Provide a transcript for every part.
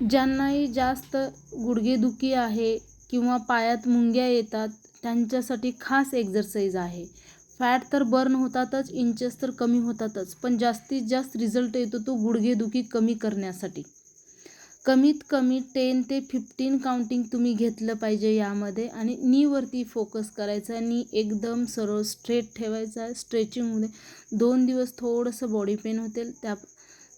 ज्यांनाही जास्त गुडघेदुखी आहे किंवा पायात मुंग्या येतात त्यांच्यासाठी खास एक्झरसाईज आहे. फॅट तर बर्न होतातच इंचेस तर कमी होतातच पण जास्तीत जास्त रिझल्ट येतो तो गुडघेदुखी कमी करण्यासाठी. कमीत कमी टेन ते फिफ्टीन काउंटिंग तुम्ही घेतलं पाहिजे यामध्ये आणि नीवरती फोकस करायचा नी एकदम सरळ स्ट्रेट ठेवायचा आहे. स्ट्रेचिंगमध्ये दोन दिवस थोडंसं बॉडी पेन होतील त्या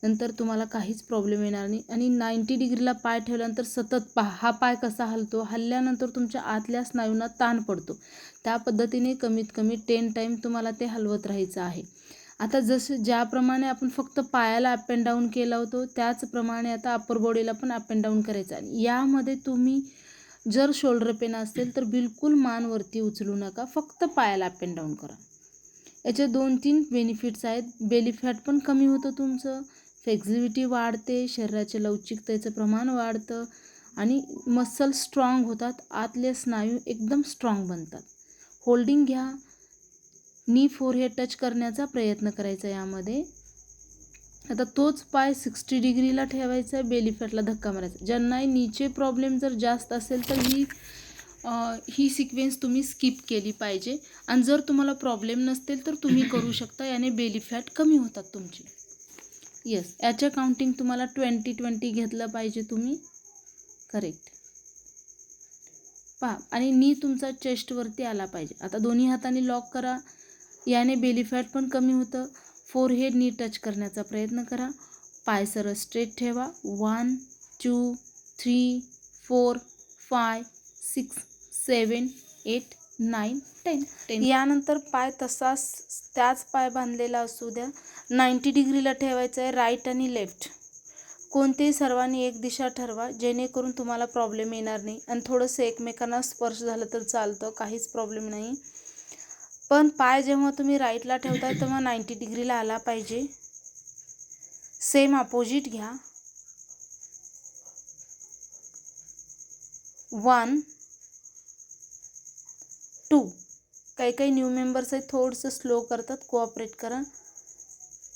नंतर तुम्हाला काहीच प्रॉब्लेम येणार नाही. आणि नाईंटी डिग्रीला पाय ठेवल्यानंतर सतत पा हा पाय कसा हलतो? हलल्यानंतर तुमच्या आतल्या स्नायूंना ताण पडतो. त्या पद्धतीने कमीत कमी टेन टाईम तुम्हाला ते हलवत राहायचं आहे. आता जसं ज्याप्रमाणे आपण फक्त पायाला अप अँड डाऊन केला होतो त्याचप्रमाणे आता अप्पर बॉडीला पण अप अँड डाऊन करायचं आहे. यामध्ये तुम्ही जर शोल्डर पेन असेल तर बिलकुल मान वरती उचलू नका. फक्त पायाला अप अँड डाऊन करा. याचे दोन तीन बेनिफिट्स आहेत. बेली फॅट पण कमी होतं तुमचं. फ्लेक्झिबिलिटी वाढते शरीराच्या लवचिकतेचं प्रमाण वाढतं आणि मसल स्ट्रॉंग होतात आतले स्नायू एकदम स्ट्रॉंग बनतात. होल्डिंग घ्या. नी फोर हे टच करण्याचा प्रयत्न करायचा यामध्ये. आता तोच पाय सिक्स्टी डिग्रीला ठेवायचा आहे बेलीफॅटला धक्का मारायचा. ज्यांनाही नीचे प्रॉब्लेम जर जास्त असेल तर ही ही सिक्वेन्स तुम्ही स्किप केली पाहिजे. आणि जर तुम्हाला प्रॉब्लेम नसतील तर तुम्ही करू शकता याने बेली फॅट कमी होतात तुमची. येस याच्या काउंटिंग तुम्हाला ट्वेंटी ट्वेंटी घेतलं पाहिजे तुम्ही. करेक्ट पहा आणि नी तुमचा चेस्टवरती आला पाहिजे. आता दोन्ही हाताने लॉक करा. याने बेली फॅट पण कमी होतं. फोर हेड नी टच करण्याचा प्रयत्न करा. पाय सरळ स्ट्रेट ठेवा. One two three four five six seven eight nine ten ten यानंतर पाय तसाच त्याच पाय बांधलेला असू द्या. नाईंटी डिग्रीला ठेवायचं आहे राईट आणि लेफ्ट कोणतेही सर्वांनी एक दिशा ठरवा जेणेकरून तुम्हाला प्रॉब्लेम येणार नाही. आणि थोडंसं एकमेकांना स्पर्श झालं तर चालतं काहीच प्रॉब्लेम नाही. पण पाय जेव्हा तुम्ही राईटला ठेवताय तेव्हा नाईंटी डिग्रीला आला पाहिजे. सेम अपोजिट घ्या. वन टू काही काही न्यू मेंबर्स आहेत थोडंसं स्लो करतात कोऑपरेट करा.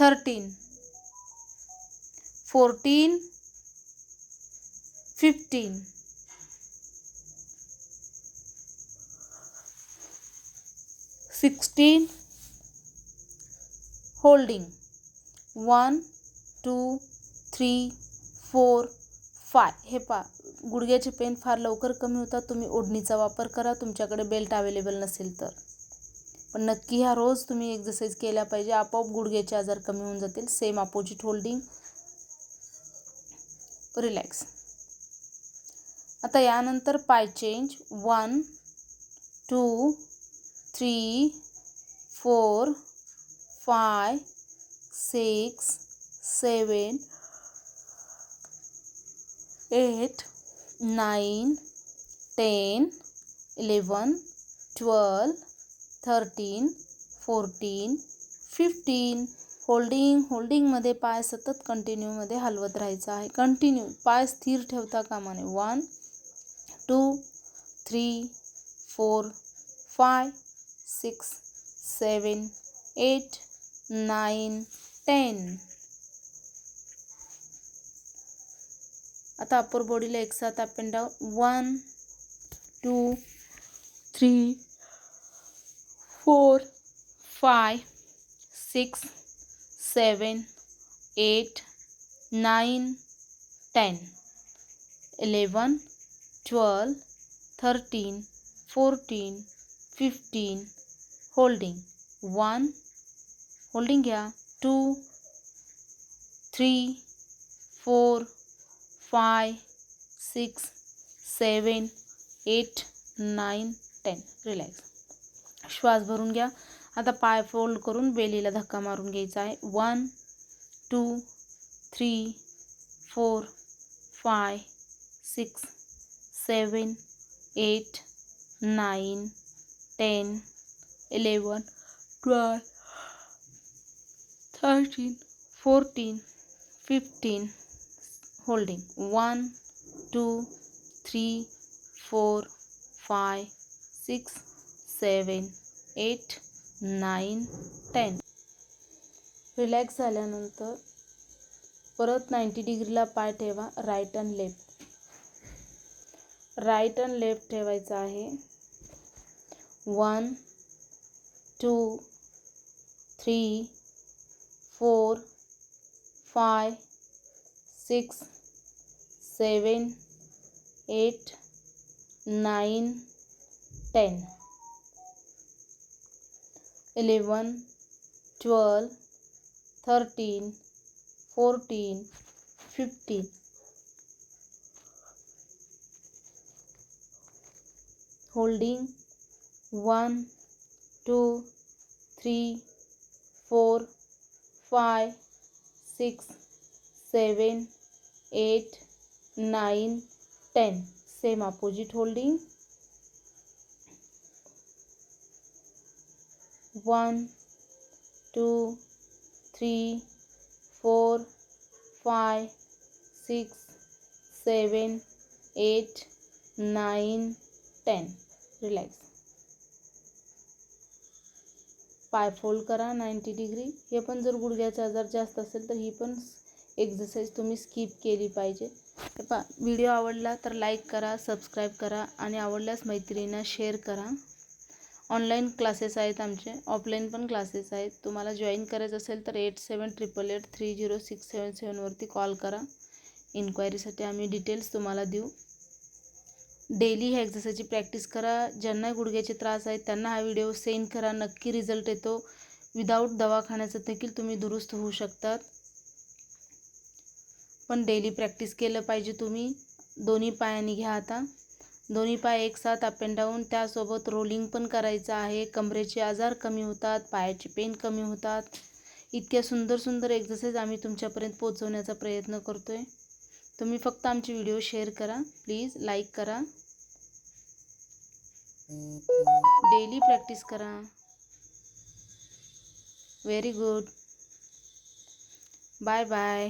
Thirteen. Fourteen. Fifteen. Sixteen. Holding. One two three four five. हे पा गुडघ्याचे पेन फार लवकर कमी होतात तुम्ही ओढणीचा वापर करा तुमच्याकडे बेल्ट अवेलेबल नसेल तर. पण नक्की ह्या रोज तुम्ही एक्झरसाईज केल्या पाहिजे. आपोआप गुडघ्याचे आजार कमी होऊन जातील. सेम अपोजिट होल्डिंग रिलॅक्स आता यानंतर पाय change one two three four five six seven eight nine ten eleven twelve thirteen fourteen fifteen holding होल्डिंगमध्ये पाय सतत कंटिन्यूमध्ये हलवत राहायचं आहे. कंटिन्यू पाय स्थिर ठेवता कामा नये. One two three four five six seven eight nine ten. आता अप्पर बॉडीला एक साथ up and down one two three four, five, six, seven, eight, nine, ten, eleven, twelve, thirteen, fourteen, fifteen. holding. 1 holding here. 2 3 4 5 6 7 8 9 10 relax. श्वास भरून घ्या. आता पाय fold करून बेलीला धक्का मारून घ्यायचा आहे. One two three four five six seven eight nine ten eleven twelve thirteen fourteen fifteen holding one two three four five six seven eight nine ten. Relax झाल्यानंतर परत नाईंटी डिग्रीला पाय ठेवा right and left. Right and left ठेवायचं आहे. One two three four five six seven eight nine ten. Eleven twelve thirteen fourteen fifteen holding. 1 2 3 4 5 6 7 8 9 10 same opposite holding. One two three four five six seven eight nine ten. Relax. पाय fold करा ninety degree. हे पण जर गुडघ्याचा आजार जास्त असेल तर ही पण एक्झरसाईज तुम्ही स्किप केली पाहिजे. पा व्हिडिओ आवडला तर लाईक करा सबस्क्राईब करा आणि आवडल्यास मैत्रिणींना शेअर करा. ऑनलाईन क्लासेस आहेत आमचे ऑफलाईन पण क्लासेस आहेत. तुम्हाला जॉईन करायचं असेल तर eight seven triple eight three zero six seven सेवनवरती call करा. इन्क्वायरीसाठी आम्ही डिटेल्स तुम्हाला देऊ. डेली ह्या एक्झरसाईजची प्रॅक्टिस करा. ज्यांना गुडघ्याचे त्रास आहेत त्यांना हा व्हिडिओ सेंड करा. नक्की रिझल्ट येतो. विदाऊट दवाखान्याचं देखील तुम्ही दुरुस्त होऊ शकतात. पण डेली प्रॅक्टिस केलं पाहिजे तुम्ही. दोन्ही पायाने घ्या आता. दोन्ही पाय एक साथ अप अँड डाऊन त्यासोबत रोलिंग पण करायचं आहे. कमरेचे आजार कमी होतात पायाचे पेन कमी होतात. इतक्या सुंदर सुंदर एक्झरसाईज आम्ही तुमच्यापर्यंत पोहोचवण्याचा प्रयत्न करतो आहे तुम्ही फक्त आमचे व्हिडिओ शेअर करा. प्लीज लाईक करा. डेली प्रॅक्टिस करा. Very good bye bye